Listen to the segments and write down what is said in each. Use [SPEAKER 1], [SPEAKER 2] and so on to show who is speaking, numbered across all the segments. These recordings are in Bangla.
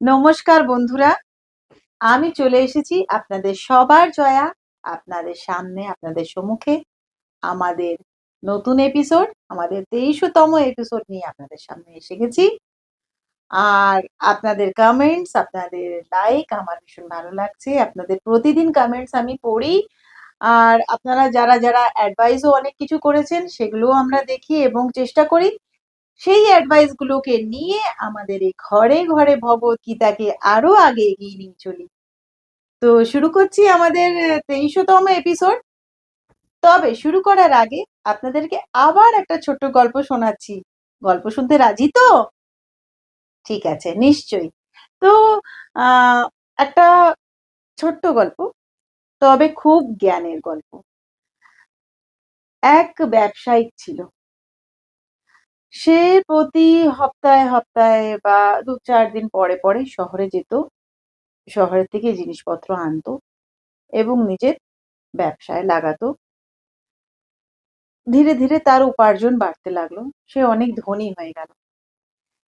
[SPEAKER 1] নমস্কার বন্ধুরা, আমি চলে এসেছি আপনাদের সবার জয়া, আপনাদের সামনে, আপনাদের সম্মুখে। আমাদের নতুন এপিসোড আমাদের তেইশতম এপিসোড নিয়ে আপনাদের সামনে এসে গেছি। আর আপনাদের কমেন্টস আপনাদের লাইক আমার ভীষণ ভালো লাগছে। আপনাদের প্রতিদিন কমেন্টস আমি পড়ি। আর আপনারা যারা যারা অ্যাডভাইসও অনেক কিছু করেছেন, সেগুলোও আমরা দেখি এবং চেষ্টা করি। সেই অ্যাডভাইস গুলোকে নিয়ে আমাদের এই ঘরে ঘরে ভগবত গীতাকে আরও আগে এগিয়ে নিয়ে চলি। তো শুরু করছি আমাদের তেইশতম এপিসোড তবে শুরু করার আগে আপনাদেরকে আবার একটা ছোট্ট গল্প শোনাচ্ছি। গল্প শুনতে রাজি তো? ঠিক আছে, নিশ্চয়ই। তো একটা ছোট্ট গল্প, তবে খুব জ্ঞানের গল্প। এক ব্যবসায়িক ছিল। সে প্রতি সপ্তাহে সপ্তাহে বা দু চার দিন পরে পরে শহরে যেত। শহরের থেকে জিনিসপত্র আনতো এবং নিজের ব্যবসায় লাগাতো। ধীরে ধীরে তার উপার্জন বাড়তে লাগল। সে অনেক ধনী হয়ে গেল।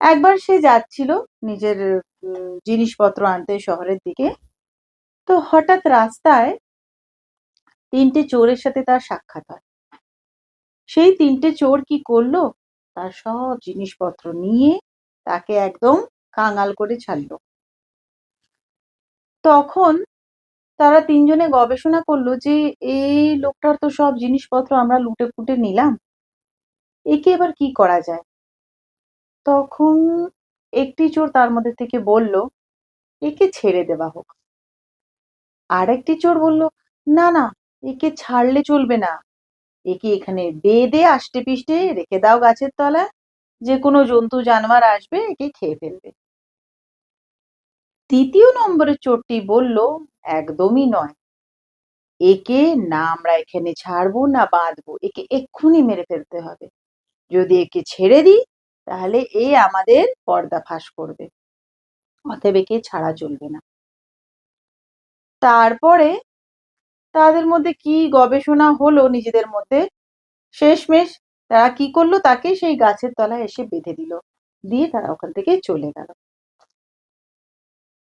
[SPEAKER 1] একবার সে যাচ্ছিল নিজের জিনিসপত্র আনতে শহরের দিকে। তো হঠাৎ রাস্তায় তিনটে চোরের সাথে তার সাক্ষাৎ হয়। সেই তিনটে চোর কি করল? তার সব জিনিসপত্র নিয়ে তাকে একদম কাঙাল করে ছাড়লো। তখন তারা তিনজনে গবেষণা করল যে, এই লোকটার তো সব জিনিসপত্র আমরা লুটে ফুটে নিলাম। একে এবার কি করা যায়? তখন একটি চোর তার মধ্যে থেকে বলল, একে ছেড়ে দেওয়া হোক। আর একটি চোর বলল, না না, একে ছাড়লে চলবে না। একে এখানে বেঁধে আষ্টে পিষ্টে রেখে দাও গাছের তলায়। যে কোনো জন্তু, জানোয়ার আসবে, একে খেয়ে ফেলবে। তৃতীয় নম্বরের চোরটি বলল, একদমই নয়। একে না আমরা এখানে ছাড়বো, না বাঁধবো, একে এক্ষুনি মেরে ফেলতে হবে। যদি একে ছেড়ে দিই, তাহলে এ আমাদের পর্দা ফাঁস করবে। অতএব একে ছাড়া চলবে না। তারপরে তাদের মধ্যে কি গবেষণা হলো নিজেদের মধ্যে? শেষমেশ তারা কি করল? তাকে সেই গাছের তলায় এসে বেঁধে দিল। দিয়ে তারা ওখান থেকে চলে গেল।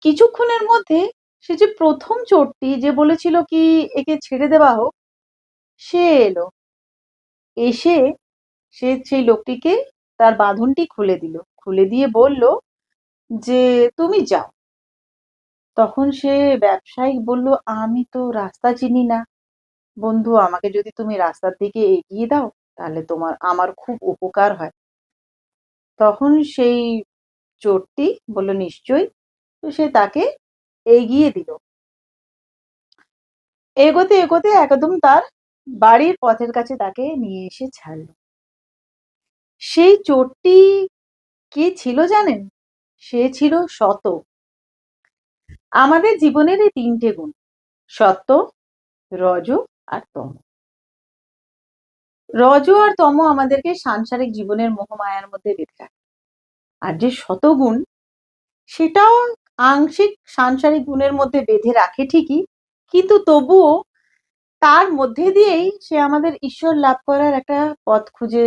[SPEAKER 1] কিছুক্ষণের মধ্যে সে যে প্রথম চোরটি যে বলেছিল কি একে ছেড়ে দেওয়া হোক, সে এলো। এসে সে সেই লোকটিকে তার বাঁধনটি খুলে দিল। খুলে দিয়ে বলল যে, তুমি যাও। তখন সে ব্যবসায়িক বলল, আমি তো রাস্তা চিনি না। বন্ধু, আমাকে যদি তুমি রাস্তার দিকে এগিয়ে দাও, তাহলে তোমার, আমার খুব উপকার হয়। তখন সেই চোরটি বলল, নিশ্চয়ই। তো সে তাকে এগিয়ে দিল। এগোতে এগোতে একদম তার বাড়ির পথের কাছে তাকে নিয়ে এসে ছাড়লো। সেই চোরটি কে ছিল জানেন? সে ছিল সত আমাদের জীবনের এই তিনটে গুণ, সত্য, রজ আর তম। রজ আর তম আমাদেরকে সাংসারিক জীবনের মোহমায়ার মধ্যে বেঁধে রাখে। আর যে শতগুণ, সেটাও আংশিক সাংসারিক গুণের মধ্যে বেঁধে রাখে ঠিকই, কিন্তু তবুও তার মধ্যে দিয়েই সে আমাদের ঈশ্বর লাভ করার একটা পথ খুঁজে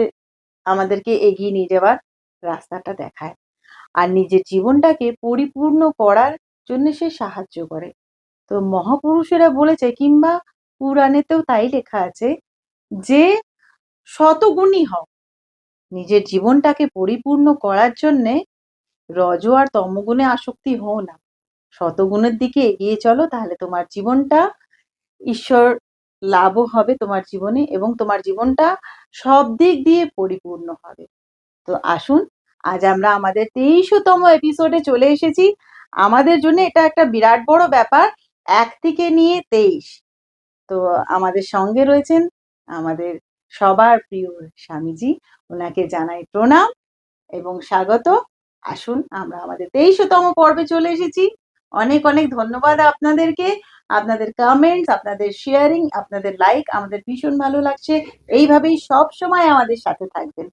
[SPEAKER 1] আমাদেরকে এগিয়ে নিয়ে যাওয়ার রাস্তাটা দেখায়। আর নিজের জীবনটাকে পরিপূর্ণ করার জন্য সে সাহায্য করে। তো মহাপুরুষেরা বলেছে কিংবা পুরাণেতেও তাই লেখা আছে যে শতগুণী হও। নিজের জীবনটাকে পরিপূর্ণ করার জন্যে রজ আর তমগুণে আসক্তি হও না। শতগুণের দিকে এগিয়ে চলো, তাহলে তোমার জীবনটা ঈশ্বর লাভও হবে তোমার জীবনে এবং তোমার জীবনটা সব দিক দিয়ে পরিপূর্ণ হবে। তো আসুন, আজ আমরা আমাদের তেইশতম এপিসোডে চলে এসেছি। আমাদের জন্য এটা একটা বিরাট বড় ব্যাপার, এক থেকে নিয়ে তেইশ। তো আমাদের সঙ্গে রয়েছেন আমাদের সবার প্রিয় স্বামীজি, ওনাকে জানাই প্রণাম এবং স্বাগত। আসুন, আমরা আমাদের তেইশতম পর্বে চলে এসেছি। অনেক অনেক ধন্যবাদ আপনাদেরকে। আপনাদের কমেন্টস আপনাদের শেয়ারিং আপনাদের লাইক আমাদের ভীষণ ভালো লাগছে। এইভাবেই সব সময় আমাদের সাথে থাকবেন।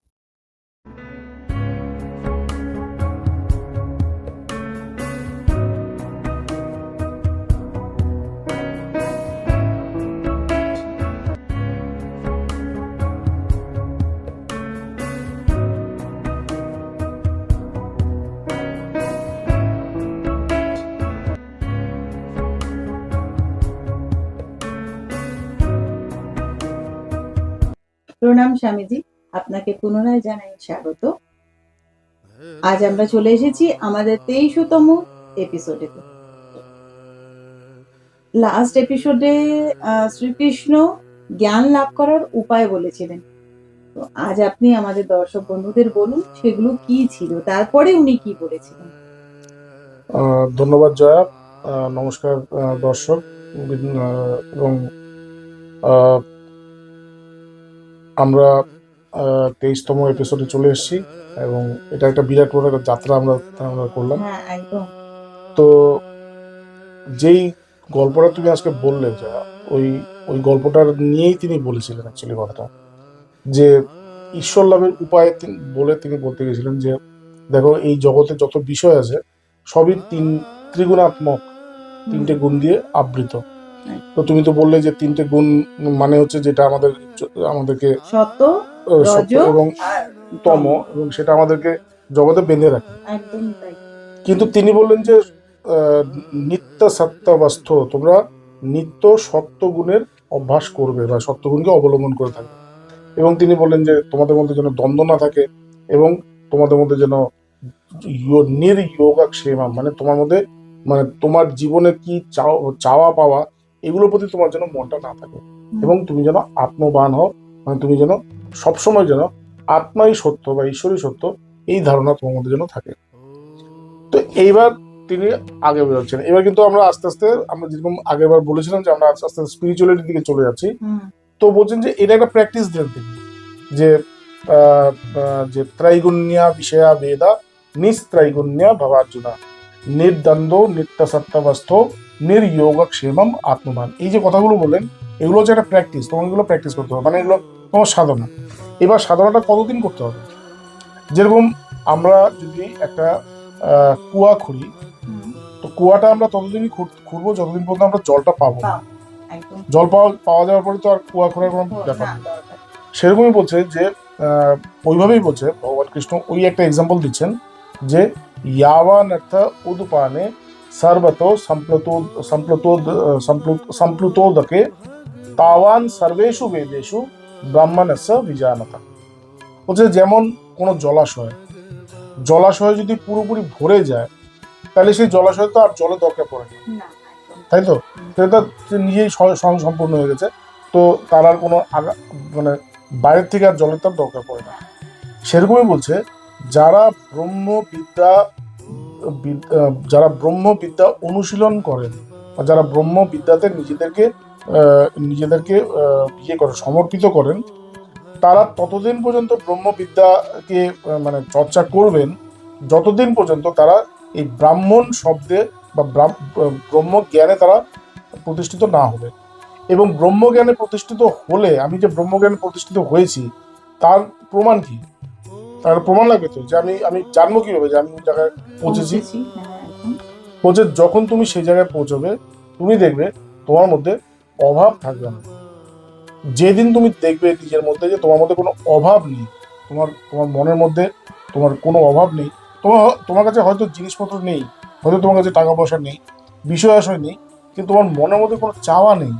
[SPEAKER 1] প্রণাম স্বামীজি, আপনাকে পুনরায় জানাই স্বাগত। আজ আমরা চলে এসেছি আমাদের তেইশতম এপিসোডে লাস্ট এপিসোডে শ্রীকৃষ্ণ জ্ঞান লাভ করার উপায় বলেছিলেন। তো আজ আপনি আমাদের দর্শক বন্ধুদের বলুন, সেগুলো কি ছিল? তারপরে উনি কি বলেছিলেন?
[SPEAKER 2] ধন্যবাদ জয়া। নমস্কার দর্শক এবং আমরা তেইশতম এপিসোডে চলে এসেছি এবং এটা একটা বিরাট বড় একটা যাত্রা আমরা আমরা করলাম।
[SPEAKER 1] হ্যাঁ
[SPEAKER 2] তো যেই গল্পটা তুমি আজকে বললে জয়া ওই ওই গল্পটার নিয়েই তিনি বলেছিলেন অ্যাকচুয়ালি কথাটা। যে ঈশ্বর লাভের উপায় তিনি- বলে তিনি বলতে গেছিলেন যে দেখো এই জগতে যত বিষয় আছে সবই তিন ত্রিগুণাত্মক তিনটে গুণ দিয়ে আবৃত। তো তুমি তো বললে যে তিনটে গুণ মানে হচ্ছে যেটা আমাদের আমাদেরকে
[SPEAKER 1] সত্য
[SPEAKER 2] সত্য এবং তম এবং সেটা আমাদেরকে জগতে বেঁধে রাখে। কিন্তু তিনি বললেন যে নিত্য সত্যাবস্থ তোমরা নিত্য সত্য গুণের অভ্যাস করবে বা সত্য গুণকে অবলম্বন করে থাকবে। এবং তিনি বললেন যে তোমাদের মধ্যে যেন দ্বন্দ্ব না থাকে এবং তোমাদের মধ্যে যেন নির্যোগা ক্ষেমা মানে তোমার মধ্যে মানে তোমার জীবনে কি চাও- চাওয়া পাওয়া এগুলোর প্রতি তোমার যেন মনটা না থাকে। এবং তুমি যেন আত্মবান হও মানে তুমি যেন সবসময় যেন আত্মাই সত্য বা ঈশ্বরই সত্য এই ধারণা তোমার মধ্যে যেন থাকে। তো এইবার তিনি আগে বেরোচ্ছেন এবার কিন্তু আমরা আস্তে আস্তে আমরা যেরকম আগেরবার বলেছিলাম যে আমরা আস্তে আস্তে স্পিরিচুয়ালিটির দিকে চলে যাচ্ছি। তো বলছেন যে এটা একটা প্র্যাকটিস দেন তিনি। যে যে ত্রাইগুণ্যা বিষয়া বেদা নিস্ত্রাইগুণ্যা ভবার্জুনা। নির্দ্বন্দ্ব নিত্য সত্যাবস্থ নির্যোগ ক্ষেমম আত্মবান। এই যে কথাগুলো বললেন এগুলো হচ্ছে একটা প্র্যাকটিস তোমার এগুলো প্র্যাকটিস করতে হবে। মানে এগুলো তোমার সাধনা। এবার সাধনাটা কতদিন করতে হবে? যেরকম আমরা যদি একটা কুয়া খুঁড়ি তো কুয়াটা আমরা ততদিনই খুঁড়- খুঁড়বো যতদিন পর্যন্ত আমরা জলটা পাবো
[SPEAKER 1] পাবো,
[SPEAKER 2] জল পাওয়া পাওয়া যাওয়ার পরে তো আর কুয়া খোঁড়ার কোনো ব্যাপার নেই। সেরকমই বলছে যে ওইভাবেই বলছে ভগবান কৃষ্ণ ওই একটা এক্সাম্পল দিচ্ছেন যে ইয়াবান অর্থ উদপানে সর্বত সম্প্লুত সম্প্লুত সম্প্লুতোদকে তাওয়ান সর্বেষু বেদেশু ব্রাহ্মণস্য বিজানতা বলছে যেমন কোনো জলাশয় জলাশয় যদি পুরোপুরি ভরে যায় তাহলে সেই জলাশয় তো আর জলের দরকার পড়ে না। তাই তো? সেটা নিজেই স্বয়ং সম্পূর্ণ হয়ে গেছে। তো তার আর কোনো আগা মানে বাইরের থেকে আর জলের তার দরকার পড়ে না। সেরকমই বলছে যারা ব্রহ্মবিদ্যা যারা ব্রহ্মবিদ্যা অনুশীলন করেন বা যারা ব্রহ্মবিদ্যাতে নিজেদেরকে নিজেদেরকে ইয়ে করেন সমর্পিত করেন, তারা ততদিন পর্যন্ত ব্রহ্মবিদ্যাকে মানে চর্চা করবেন, যতদিন পর্যন্ত তারা এই ব্রাহ্মণ শব্দে বা ব্রহ্ম জ্ঞানে তারা প্রতিষ্ঠিত না হবে। এবং ব্রহ্মজ্ঞানে প্রতিষ্ঠিত হলে, আমি যে ব্রহ্মজ্ঞানে প্রতিষ্ঠিত হয়েছি, তার প্রমাণ কি? তার প্রমাণ লাগবে তো যে আমি আমি জানব কীভাবে যে আমি ওই জায়গায় পৌঁছেছি?
[SPEAKER 1] হ্যাঁ।
[SPEAKER 2] বলছে যখন তুমি সেই জায়গায় পৌঁছবে তুমি দেখবে তোমার মধ্যে অভাব থাকবে না। যেদিন তুমি দেখবে নিজের মধ্যে যে তোমার মধ্যে কোনো অভাব নেই তোমার তোমার মনের মধ্যে তোমার কোনো অভাব নেই তোমার তোমার কাছে হয়তো জিনিসপত্র নেই হয়তো তোমার কাছে টাকা পয়সা নেই বিষয় আশয় নেই কিন্তু তোমার মনের মধ্যে কোনো চাওয়া নেই।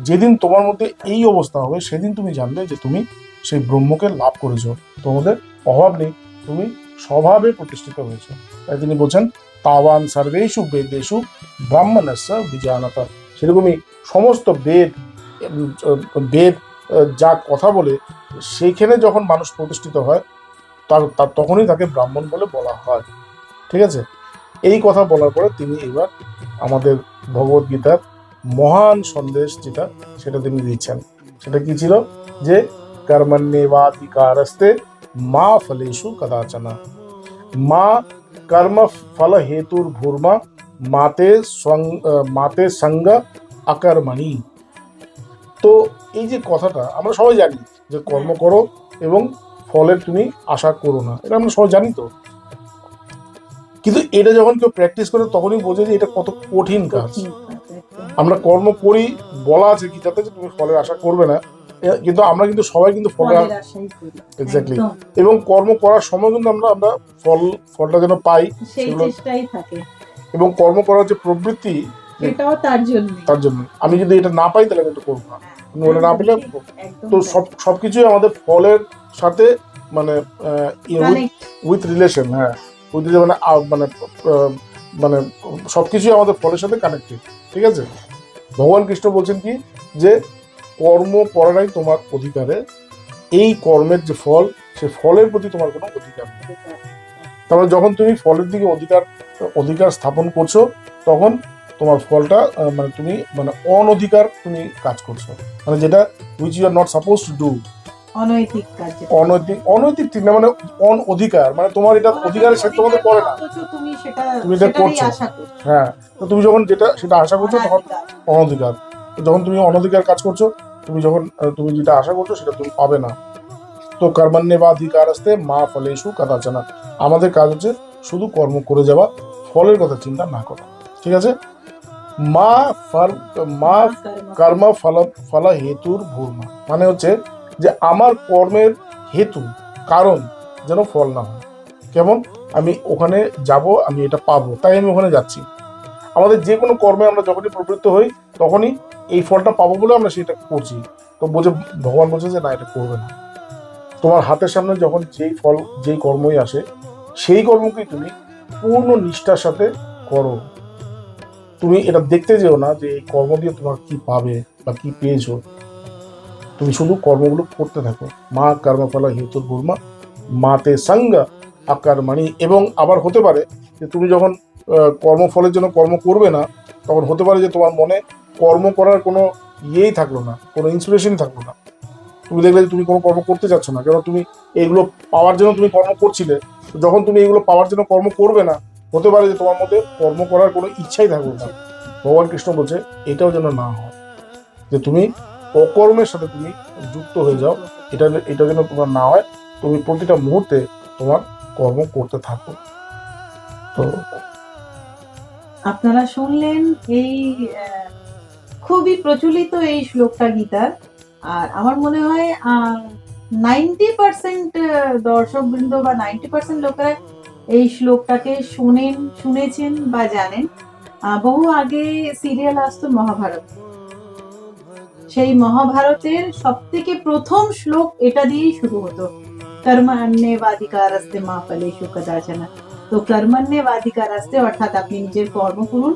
[SPEAKER 2] যেদিন তোমার মধ্যে এই অবস্থা হবে সেদিন তুমি জানবে যে তুমি সেই ব্রহ্মকে লাভ করেছ। তোমাদের অভাব নেই, তুমি স্বভাবে প্রতিষ্ঠিত হয়েছে। তাই তিনি বলছেন, তাওয়ান সর্বেষু বেদেশু ব্রাহ্মণস্য বিজানতা। সেরকমই সমস্ত বেদ বেদ যা কথা বলে, সেইখানে যখন মানুষ প্রতিষ্ঠিত হয় তার তখনই তাকে ব্রাহ্মণ বলে বলা হয়। ঠিক আছে? এই কথা বলার পরে তিনি এবার আমাদের ভগবত গীতার মহান সন্দেশ যেটা, সেটা তিনি দিচ্ছেন। সেটা কি ছিল? যে কর্মণ্যেবাধিকারস্তে মা ফলেষু কদাচনা মা কর্ম ফল হেতুর ভূর্মা মাতে মাতে সঙ্গ আকর্মণি তো এই যে কথাটা আমরা সবাই জানি যে কর্ম করো এবং ফলের তুমি আশা করো না। এটা আমরা সবাই জানি তো। কিন্তু এটা যখন কেউ প্র্যাকটিস করে তখনই বোঝে যে এটা কত কঠিন কাজ। আমরা কর্ম করি বলা আছে গীতাতে যে তুমি ফলের আশা করবে না। কিন্তু আমরা কিন্তু সবাই কিন্তু। Exactly.
[SPEAKER 1] একদম।
[SPEAKER 2] এবং কর্ম করার সময় কিন্তু আমরা আমরা ফল ফলটা যেন পাই
[SPEAKER 1] থাকে।
[SPEAKER 2] এবং কর্ম করার যে প্রবৃত্তি
[SPEAKER 1] এটাও তার জন্য।
[SPEAKER 2] তার জন্য। আমি যদি এটা না পাই তাহলে এটা করব না। ওটা না পেলে তো সব সবকিছুই আমাদের ফলের সাথে মানে. উইথ রিলেশন হ্যাঁ। উইথ মানে মানে মানে সবকিছুই আমাদের ফলের সাথে কানেক্টেড ঠিক আছে? ভগবান কৃষ্ণ বলছেন কি? যে কর্ম করাটাই তোমার অধিকারে এই কর্মের যে ফল সে ফলের প্রতি তোমার কোনো অধিকার নেই। তারপরে যখন তুমি ফলের দিকে অধিকার অধিকার স্থাপন করছ তখন তোমার ফলটা মানে তুমি মানে অনধিকার তুমি কাজ করছ। মানে যেটা which you are not suppose to do
[SPEAKER 1] অনৈতিক কাজ
[SPEAKER 2] অনৈতিক অনৈতিক ঠিক না মানে অন অধিকার মানে তোমার এটা অধিকারের সাথে তোমাদের পড়ে না।
[SPEAKER 1] তুমি সেটা
[SPEAKER 2] তুমি এটা করছ। হ্যাঁ তো তুমি যখন যেটা সেটা আশা করছ তখন অনধিকার। যখন তুমি অনধিকার কাজ করছ তুমি যখন তুমি যেটা আশা করছ সেটা তুমি পাবে না। তো কর্মান্যে বা অধিকার আসতে মা ফলেশু কাদাচানা। আমাদের কাজ হচ্ছে শুধু কর্ম করে যাওয়া, ফলের কথা চিন্তা না করা। ঠিক আছে? মা ফল, মা কর্ম ফল ফল হেতুর ভূর্মা মানে হচ্ছে যে আমার কর্মের হেতু, কারণ যেন ফল না হয়। কেমন? আমি ওখানে যাব, আমি এটা পাবো, তাই আমি ওখানে যাচ্ছি। আমাদের যে কোনো কর্মে আমরা যখনই প্রবৃত্ত হই, তখনই এই ফলটা পাবো বলে আমরা সেটা করছি। তো বোঝে ভগবান বলছে যে না, এটা করবে না। তোমার হাতের সামনে যখন যেই ফল, যেই কর্মই আসে, সেই কর্মকেই তুমি পূর্ণ নিষ্ঠার সাথে করো। তুমি এটা দেখতে যেও না যে এই কর্ম দিয়ে তোমার কি পাবে বা কি পেয়েছ। তুমি শুধু কর্মগুলো করতে থাকো। মা কর্মফলা হেতুর গুর্মা, মাতে সঙ্গ আকারমাণি এবং আবার হতে পারে যে তুমি যখন কর্মফলের জন্য কর্ম করবে না, তখন হতে পারে যে তোমার মনে কর্ম করার কোনো ইয়েই থাকল না, কোনো ইন্সপিরেশন থাকল না। তুমি দেখলে যে তুমি কোনো কর্ম করতে চাচ্ছ না কেন তুমি এইগুলো পাওয়ার জন্য তুমি কর্ম করছিলে যখন তুমি এগুলো পাওয়ার জন্য কর্ম করবে না, হতে পারে যে তোমার মধ্যে কর্ম করার কোনো ইচ্ছাই থাকবে না। ভগবান কৃষ্ণ বলছে, এটাও যেন না হয়, যে তুমি অকর্মের সাথে তুমি যুক্ত হয়ে যাও, এটা এটা যেন তোমার না হয়, তুমি প্রতিটা মুহূর্তে তোমার কর্ম করতে থাকো। তো
[SPEAKER 1] আপনারা শুনলেন এই খুবই প্রচলিত এই শ্লোকটা গীতার। আর আমার মনে হয় নাইনটি পার্সেন্ট দর্শক বৃন্দ বা নাইনটি পার্সেন্ট লোকেরা এই শ্লোকটাকে শুনেন, শুনেছেন বা জানেন। বহু আগে সিরিয়াল আসতো মহাভারত। সেই মহাভারতের সব থেকে প্রথম শ্লোক এটা দিয়েই শুরু হতো। কর্মান্যবাধিকার আসতে মা ফলেশু কদাচনা। তো কর্মান্যবাধিকার আসতে অর্থাৎ আপনি নিজের কর্ম করুন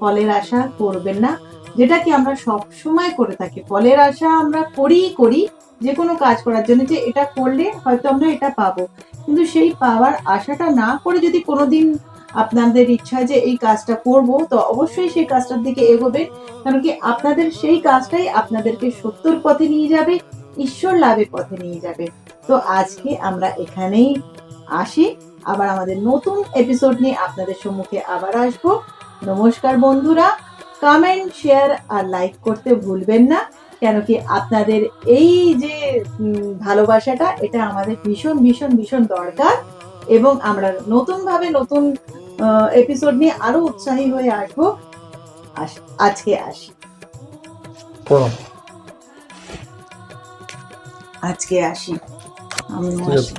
[SPEAKER 1] ফলের আশা করবেন না। যেটা কি আমরা সব সময় করে থাকি। ফলের আশা আমরা করিই, করি যে কোনো কাজ করার জন্য যে এটা করলে হয়তো আমরা এটা পাবো। কিন্তু সেই পাওয়ার আশাটা না করে যদি কোনোদিন আপনাদের ইচ্ছা যে এই কাজটা করব, তো অবশ্যই সেই কাজটার দিকে এগোবে। কারণ কি আপনাদের সেই কাজটাই আপনাদেরকে সত্যর পথে নিয়ে যাবে, ঈশ্বর লাভের পথে নিয়ে যাবে। তো আজকে আমরা এখানেই আসি। আবার আমাদের নতুন এপিসোড নিয়ে আপনাদের সম্মুখে আবার আসব। নমস্কার বন্ধুরা কমেন্ট শেয়ার আর লাইক করতে ভুলবেন না কেন কি আপনাদের এই যে ভালোবাসাটা এটা আমাদের ভীষণ ভীষণ ভীষণ দরকার এবং আমরা নতুন ভাবে নতুন এপিসোড নিয়ে আরও উৎসাহী হয়ে আসব। আজকে আসি। আজকে আসি। আমি আসি।